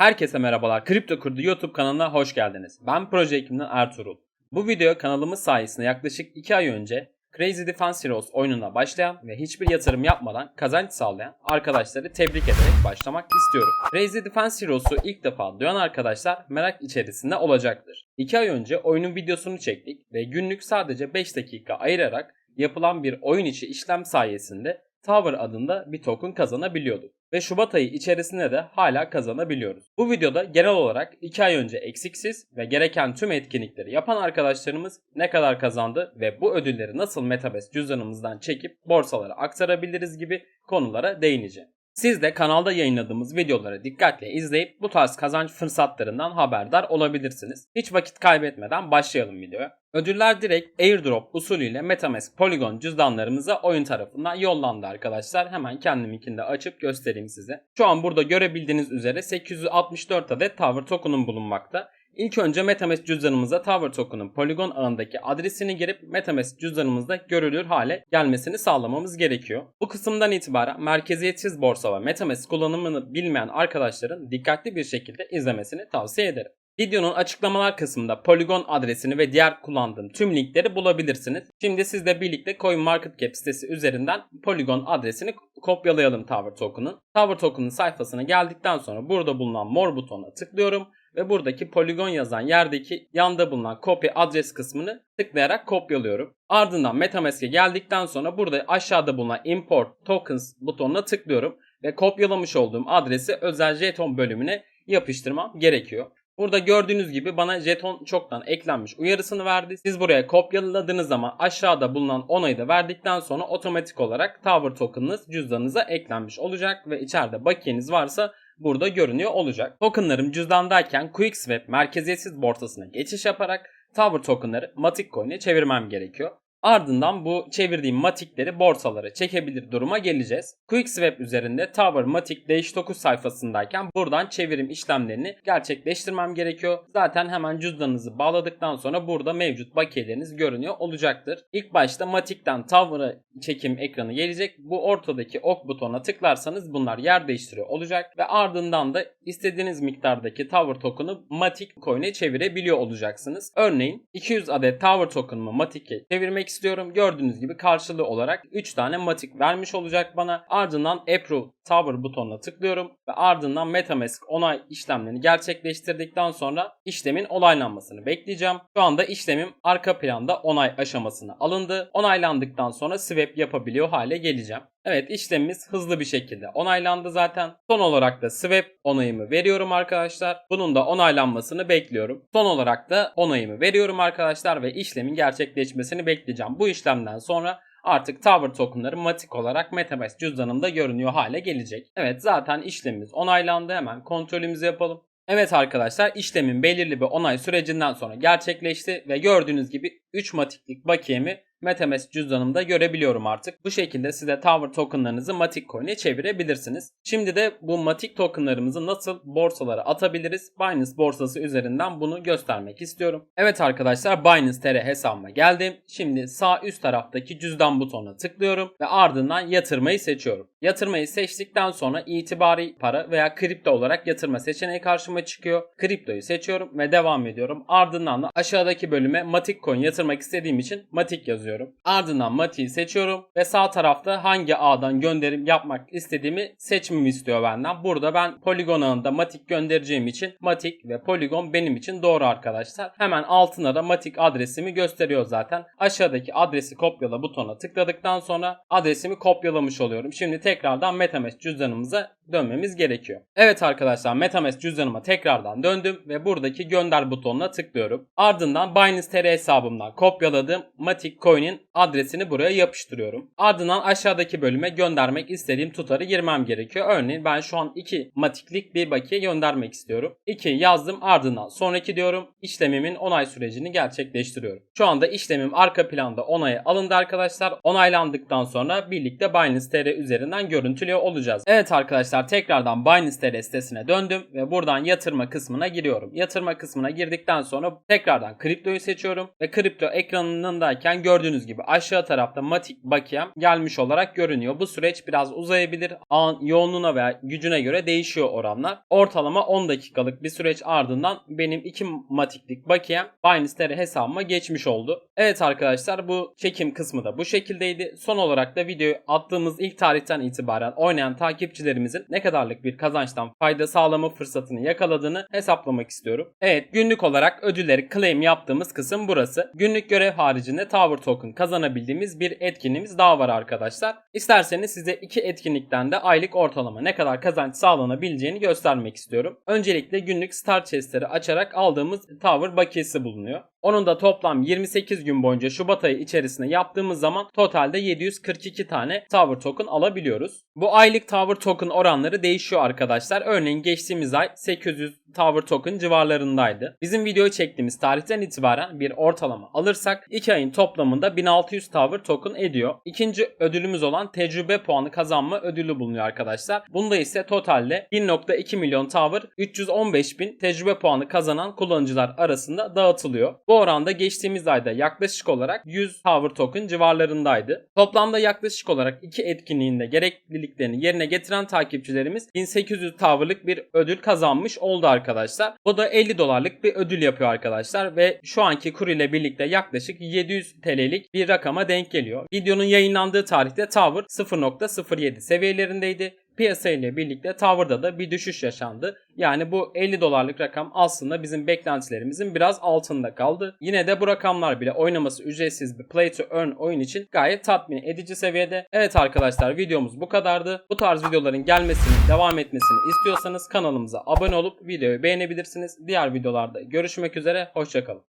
Herkese merhabalar. Kripto Kurdu YouTube kanalına hoş geldiniz. Ben proje ekibinden Ertuğrul. Bu video kanalımız sayesinde yaklaşık 2 ay önce Crazy Defense Heroes oyununa başlayan ve hiçbir yatırım yapmadan kazanç sağlayan arkadaşları tebrik ederek başlamak istiyorum. Crazy Defense Heroes'u ilk defa duyan arkadaşlar merak içerisinde olacaktır. 2 ay önce oyunun videosunu çektik ve günlük sadece 5 dakika ayırarak yapılan bir oyun içi işlem sayesinde Tower adında bir token kazanabiliyorduk. Ve Şubat ayı içerisinde de hala kazanabiliyoruz. Bu videoda genel olarak 2 ay önce eksiksiz ve gereken tüm etkinlikleri yapan arkadaşlarımız ne kadar kazandı ve bu ödülleri nasıl Metabase cüzdanımızdan çekip borsalara aktarabiliriz gibi konulara değineceğim. Siz de kanalda yayınladığımız videoları dikkatle izleyip bu tarz kazanç fırsatlarından haberdar olabilirsiniz. Hiç vakit kaybetmeden başlayalım videoya. Ödüller direkt airdrop usulüyle Metamask Polygon cüzdanlarımıza oyun tarafından yollandı arkadaşlar. Hemen kendiminkini de açıp göstereyim size. Şu an burada görebildiğiniz üzere 864 adet Tower token'um bulunmakta. İlk önce Metamask cüzdanımıza Tower Token'ın Polygon ağındaki adresini girip Metamask cüzdanımızda görülür hale gelmesini sağlamamız gerekiyor. Bu kısımdan itibaren merkeziyetsiz borsa ve Metamask kullanımını bilmeyen arkadaşların dikkatli bir şekilde izlemesini tavsiye ederim. Videonun açıklamalar kısmında Polygon adresini ve diğer kullandığım tüm linkleri bulabilirsiniz. Şimdi sizle birlikte CoinMarketCap sitesi üzerinden Polygon adresini kopyalayalım Tower Token'ın. Tower Token'ın sayfasına geldikten sonra burada bulunan mor butonuna tıklıyorum ve buradaki poligon yazan yerdeki yanda bulunan copy adres kısmını tıklayarak kopyalıyorum. Ardından Metamask'e geldikten sonra burada aşağıda bulunan import tokens butonuna tıklıyorum ve kopyalamış olduğum adresi özel jeton bölümüne yapıştırmam gerekiyor. Burada gördüğünüz gibi bana jeton çoktan eklenmiş uyarısını verdi. Siz buraya kopyaladığınız zaman aşağıda bulunan onayı da verdikten sonra otomatik olarak Tower token'ınız cüzdanınıza eklenmiş olacak ve içeride bakiyeniz varsa burada görünüyor olacak. Tokenlarım cüzdandayken QuickSwap merkeziyetsiz borsasına geçiş yaparak Tower tokenları Matic Coin'e çevirmem gerekiyor. Ardından bu çevirdiğim matikleri borsalara çekebilir duruma geleceğiz. QuickSwap üzerinde Tower Matic Dash9 sayfasındayken buradan çevirim işlemlerini gerçekleştirmem gerekiyor. Zaten hemen cüzdanınızı bağladıktan sonra burada mevcut bakiyeleriniz görünüyor olacaktır. İlk başta Matic'ten Tower'a çekim ekranı gelecek. Bu ortadaki ok butonuna tıklarsanız bunlar yer değiştiriyor olacak ve ardından da istediğiniz miktardaki Tower token'ı Matic Coin'e çevirebiliyor olacaksınız. Örneğin 200 adet Tower token'ımı Matic'e çevirmek istiyorum. Gördüğünüz gibi karşılığı olarak 3 tane Matic vermiş olacak bana. Ardından Approve Tower butonuna tıklıyorum ve ardından Metamask onay işlemlerini gerçekleştirdikten sonra işlemin onaylanmasını bekleyeceğim. Şu anda işlemim arka planda onay aşamasına alındı. Onaylandıktan sonra swap yapabiliyor hale geleceğim. Evet işlemimiz hızlı bir şekilde onaylandı zaten. Son olarak da swap onayımı veriyorum arkadaşlar. Bunun da onaylanmasını bekliyorum. Son olarak da onayımı veriyorum arkadaşlar ve işlemin gerçekleşmesini bekleyeceğim. Bu işlemden sonra artık Tower tokenları matik olarak Metamask cüzdanımda görünüyor hale gelecek. Evet zaten işlemimiz onaylandı. Hemen kontrolümüzü yapalım. Evet arkadaşlar işlemin belirli bir onay sürecinden sonra gerçekleşti ve gördüğünüz gibi 3 matiklik bakiyemi Metamask cüzdanımda görebiliyorum artık. Bu şekilde size Tower tokenlarınızı Matic Coin'e çevirebilirsiniz. Şimdi de bu Matic tokenlarımızı nasıl borsalara atabiliriz? Binance borsası üzerinden bunu göstermek istiyorum. Evet arkadaşlar Binance TR hesabıma geldim. Şimdi sağ üst taraftaki cüzdan butonuna tıklıyorum ve ardından yatırmayı seçiyorum. Yatırmayı seçtikten sonra itibari para veya kripto olarak yatırma seçeneği karşıma çıkıyor. Kriptoyu seçiyorum ve devam ediyorum. Ardından da aşağıdaki bölüme Matic Coin yatırmak istediğim için Matic yazıyorum. Ardından Matic'i seçiyorum ve sağ tarafta hangi ağdan gönderim yapmak istediğimi seçmemi istiyor benden. Burada ben Polygon ağında Matic göndereceğim için Matic ve Polygon benim için doğru arkadaşlar. Hemen altına da Matic adresimi gösteriyor zaten. Aşağıdaki adresi kopyala butona tıkladıktan sonra adresimi kopyalamış oluyorum. Şimdi tekrardan Metamask cüzdanımıza dönmemiz gerekiyor. Evet arkadaşlar Metamask cüzdanıma tekrardan döndüm ve buradaki gönder butonuna tıklıyorum. Ardından Binance TR hesabımdan kopyaladığım Matic Coin'in adresini buraya yapıştırıyorum. Ardından aşağıdaki bölüme göndermek istediğim tutarı girmem gerekiyor. Örneğin ben şu an 2 Matic'lik bir bakiye göndermek istiyorum. 2 yazdım ardından sonraki diyorum. İşlemimin onay sürecini gerçekleştiriyorum. Şu anda işlemim arka planda onaya alındı arkadaşlar. Onaylandıktan sonra birlikte Binance TR üzerinden görüntülüyor olacağız. Evet arkadaşlar tekrardan Binance TR sitesine döndüm ve buradan yatırma kısmına giriyorum. Yatırma kısmına girdikten sonra tekrardan kriptoyu seçiyorum ve kripto kripto ekranındayken gördüğünüz gibi aşağı tarafta matik bakiyem gelmiş olarak görünüyor. Bu süreç biraz uzayabilir. An yoğunluğuna veya gücüne göre değişiyor oranlar. Ortalama 10 dakikalık bir süreç ardından benim 2 matiklik bakiyem Binance hesabıma geçmiş oldu. Evet arkadaşlar bu çekim kısmı da bu şekildeydi. Son olarak da videoyu attığımız ilk tarihten itibaren oynayan takipçilerimizin ne kadarlık bir kazançtan fayda sağlama fırsatını yakaladığını hesaplamak istiyorum. Evet günlük olarak ödülleri claim yaptığımız kısım burası. Günlük görev haricinde Tower Token kazanabildiğimiz bir etkinliğimiz daha var arkadaşlar. İsterseniz size iki etkinlikten de aylık ortalama ne kadar kazanç sağlanabileceğini göstermek istiyorum. Öncelikle günlük Star Chest'leri açarak aldığımız Tower bakiyesi bulunuyor. Onun da toplam 28 gün boyunca Şubat ayı içerisinde yaptığımız zaman totalde 742 tane Tower Token alabiliyoruz. Bu aylık Tower Token oranları değişiyor arkadaşlar. Örneğin geçtiğimiz ay 800 Tower Token civarlarındaydı. Bizim videoyu çektiğimiz tarihten itibaren bir ortalama alırsak 2 ayın toplamında 1600 Tower Token ediyor. İkinci ödülümüz olan tecrübe puanı kazanma ödülü bulunuyor arkadaşlar. Bunda ise totalde 1.2 milyon Tower 315 bin tecrübe puanı kazanan kullanıcılar arasında dağıtılıyor. Bu oranda geçtiğimiz ayda yaklaşık olarak 100 Tower Token civarlarındaydı. Toplamda yaklaşık olarak iki etkinliğinde gerekliliklerini yerine getiren takipçilerimiz 1800 Tower'lık bir ödül kazanmış oldu arkadaşlar. Bu da 50 dolarlık bir ödül yapıyor arkadaşlar ve şu anki kur ile birlikte yaklaşık 700 TL'lik bir rakama denk geliyor. Videonun yayınlandığı tarihte Tower 0.07 seviyelerindeydi piyasa ile birlikte Tower'da da bir düşüş yaşandı. Yani bu 50 dolarlık rakam aslında bizim beklentilerimizin biraz altında kaldı. Yine de bu rakamlar bile oynaması ücretsiz bir play to earn oyun için gayet tatmin edici seviyede. Evet arkadaşlar videomuz bu kadardı. Bu tarz videoların gelmesini, devam etmesini istiyorsanız kanalımıza abone olup videoyu beğenebilirsiniz. Diğer videolarda görüşmek üzere, hoşçakalın.